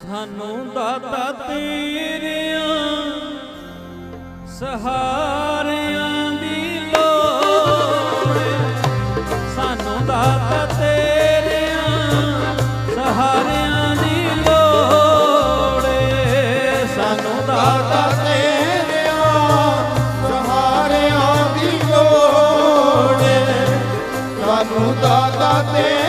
ਸਾਨੂੰ ਦਾਤਾ ਤੇਰਿਆਂ, ਸਹਾਰਿਆਂ ਦੀ ਲੋੜ ਸਾਨੂੰ ਦਾਤਾ ਤੇਰਿਆਂ, ਸਹਾਰਿਆਂ ਦੀ ਲੋੜ ਸਾਨੂੰ ਦਾਤਾ ਤੇਰਿਆ, ਸਹਾਰਿਆਂ ਦੀ ਲੋੜ ਸਾਨੂੰ ਦਾਤਾ ਤੇ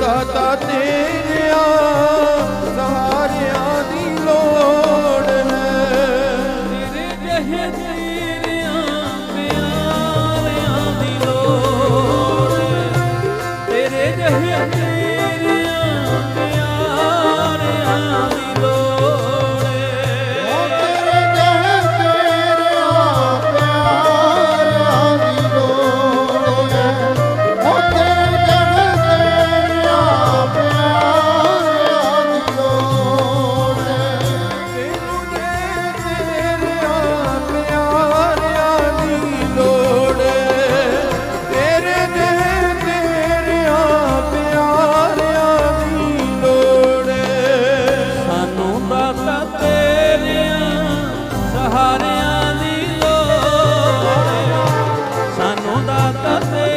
जगत ने Santa Fe.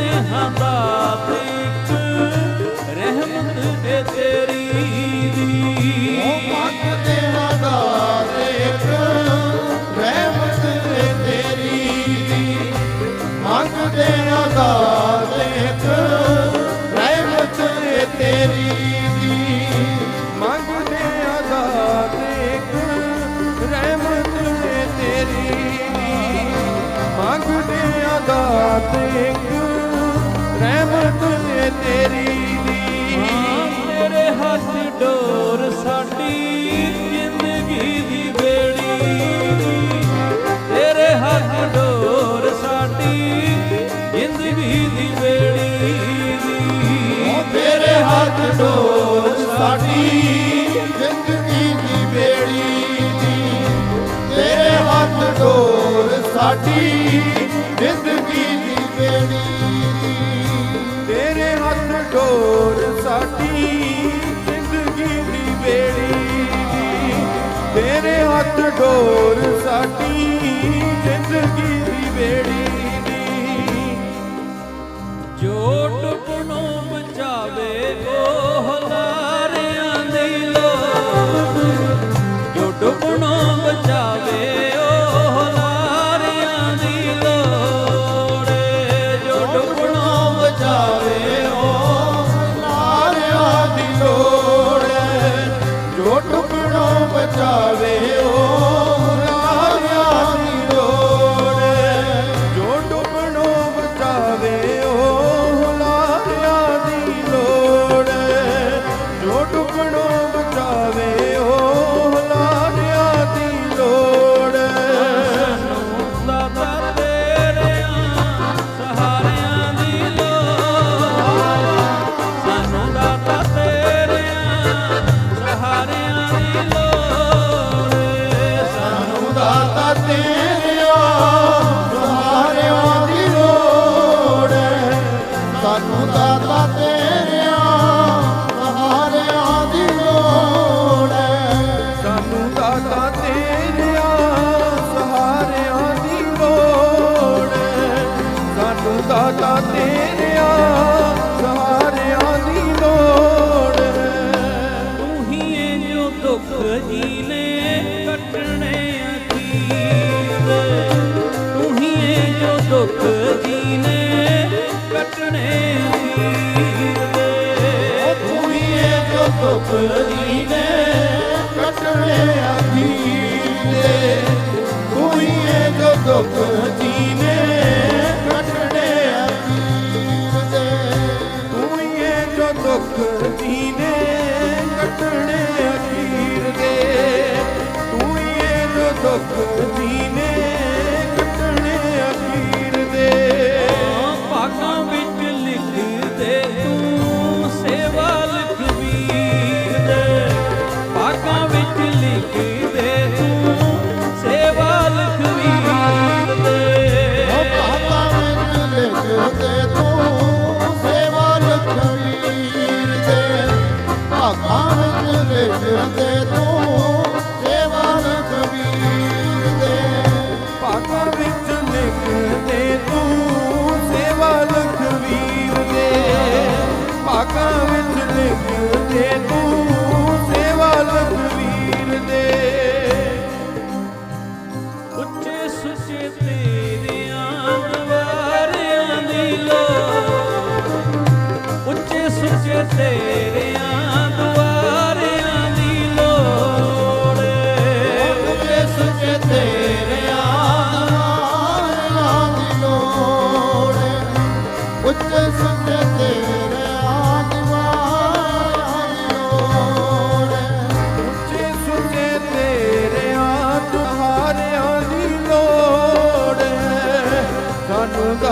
terra da ਸਾਡੀ ਜ਼ਿੰਦਗੀ ਦੀ ਬੇੜੀ ਤੇਰੇ ਹੱਥ ਡੋਰ ਸਾਡੀ ਜ਼ਿੰਦਗੀ ਦੀ ਬੇੜੀ ਤੇਰੇ ਹੱਥ ਡੋਰ ਸਾਡੀ ਜ਼ਿੰਦਗੀ ਦੀ ਬੇੜੀ ਜੋਟ ਪੁਣੋ ਬਚਾਵੇ ਕੋ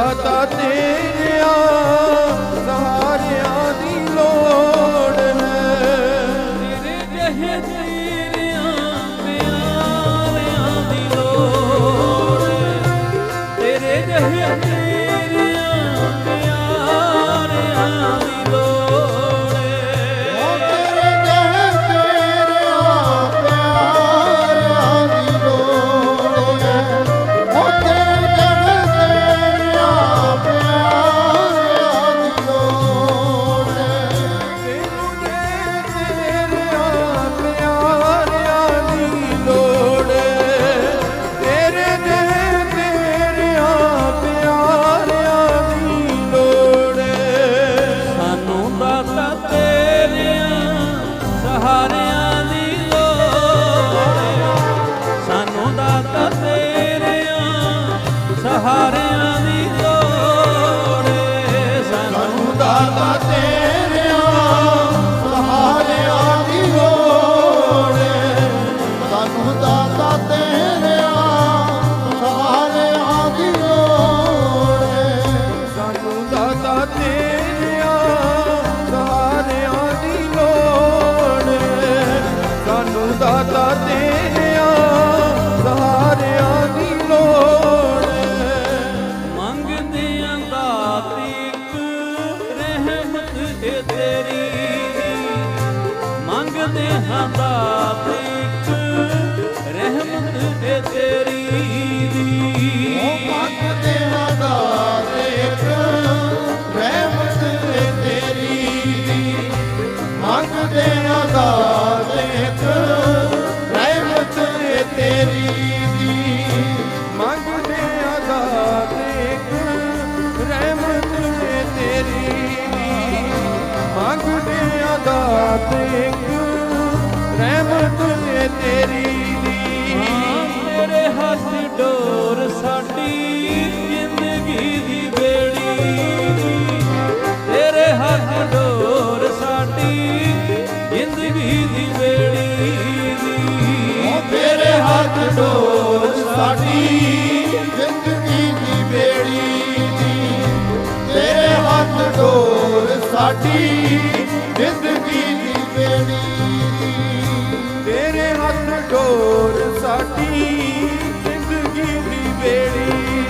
ਦਾਤਾ ਤੇਰਿਆ ਸਹਾਰਿਆਂ ਦੀ ਲੋੜ ਹੈ। ਤੇਰੇ ਜਹੇ heart in ਦੇਹਾਂ ਦਾ ਤੇਰੀ ਸਾਡੀ ਦੀ ਬੇੜੀ ਤੇਰੇ ਹੱਥ ਢੋਰ ਸਾਡੀ ਜ਼ਿੰਦਗੀ ਦੀ ਬੇੜੀ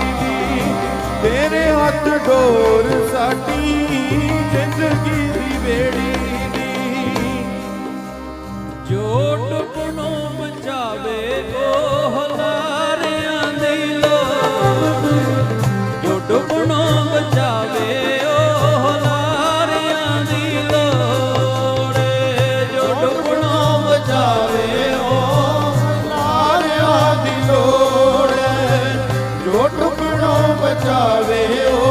ਤੇਰੇ ਹੱਥ ਡੋਰ ਸਾਡੀ बचावे हो